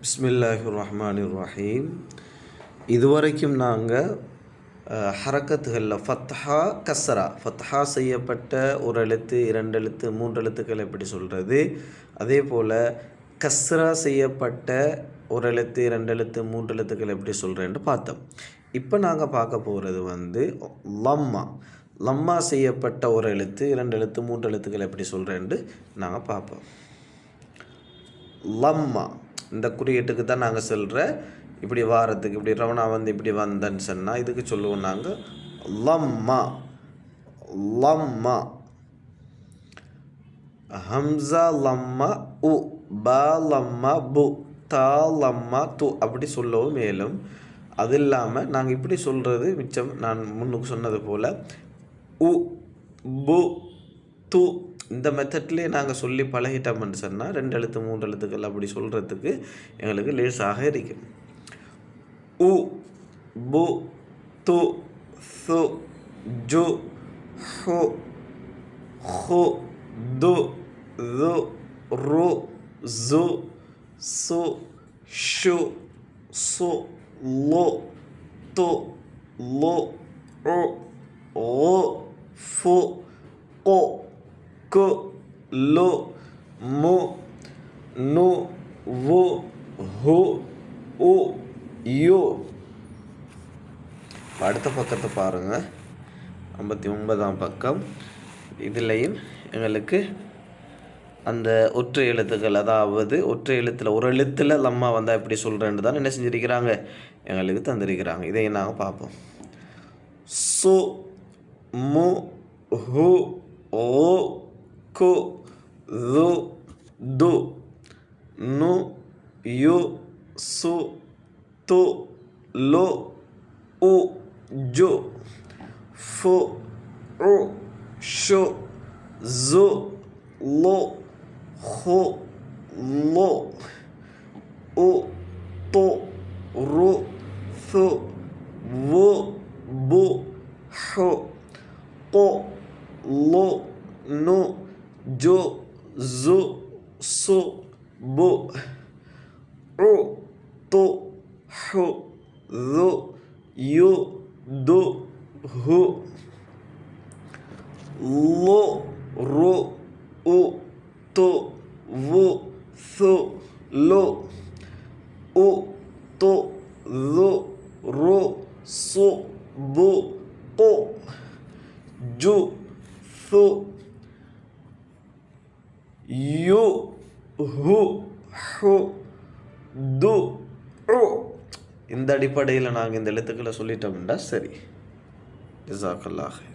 பிஸ்மில்லாஹி ரஹ்மான் ரஹீம் இதுவரைக்கும் நாங்கள் ஹரக்கத்துகளில் ஃபத்ஹா கஸ்ரா ஃபத்ஹா செய்யப்பட்ட ஒரு எழுத்து இரண்டு எழுத்து மூன்று எழுத்துக்கள் எப்படி சொல்கிறது அதே போல் கஸ்ரா செய்யப்பட்ட ஒரு எழுத்து இரண்டு எழுத்து மூன்று எழுத்துக்கள் எப்படி சொல்கிறேன்னு பார்த்தோம். இப்போ நாங்கள் பார்க்க போகிறது வந்து லம்மா. லம்மா செய்யப்பட்ட ஒரு எழுத்து இரண்டு எழுத்து மூன்று எழுத்துக்கள் எப்படி சொல்கிறேன்ட்டு நாங்கள் பார்ப்போம். லம்மா. இந்த குறியீட்டுக்கு தான் நாங்கள் சொல்கிற இப்படி வாரத்துக்கு இப்படி ரவணா வந்து இப்படி வந்தேன்னு சொன்னால் இதுக்கு சொல்லுவோம் நாங்கள் லம்மா லம்மா. ஹம்சா லம்மா உ பா லம்மா பு தா லம்மா து அப்படி சொல்லவும் மேலும். அது இல்லாமல் நாங்கள் இப்படி சொல்கிறது மிச்சம் நான் முன்னுக்கு சொன்னது போல் உ பு து இந்த மெத்தட்லேயே நாங்கள் சொல்லி பழகிட்டோம்னு சொன்னால் ரெண்டு எழுத்து மூன்று எழுத்துக்கள் அப்படி சொல்கிறதுக்கு எங்களுக்கு லேசாக இருக்கும். உ பு து சு ஜு ஹு ஹு து து ரு ஜு சு ஷு சு லு து லு உ ஓ ஃபு ஓ கு லு மு நு வு ஹு உ யு. அடுத்த பக்கத்தை பாருங்கள் ஐம்பத்தி ஒன்பதாம் பக்கம். இதுலேயும் எங்களுக்கு அந்த ஒற்றை எழுத்துக்கள் அதாவது ஒற்றை எழுத்தில் ஒரு எழுத்தில் லம்மா வந்தால் எப்படி சொல்கிறேன்னு தான் என்ன செஞ்சுருக்கிறாங்க? எங்களுக்கு தந்திருக்கிறாங்க. இதையும் நாங்கள் பார்ப்போம். சு மு ஹு ஓ கு து து நு யு சு து லு உ ஜு ஃபு உ ஷு ஜு லு ஹு லு உ து ரு து வு பு ஹு கு லு நு ஜு ஜு சு பு உ து ஹு து யு து ஹு லு ரு உ து வு சு லு உ து து ரு சு பு கு ஜு சு யு ஹு ஹு து இந்த அடிப்படையில் நாங்கள் இந்த எழுத்துக்களை சொல்லிட்டோம்னா சரி. ஜிசாக்கல்லாக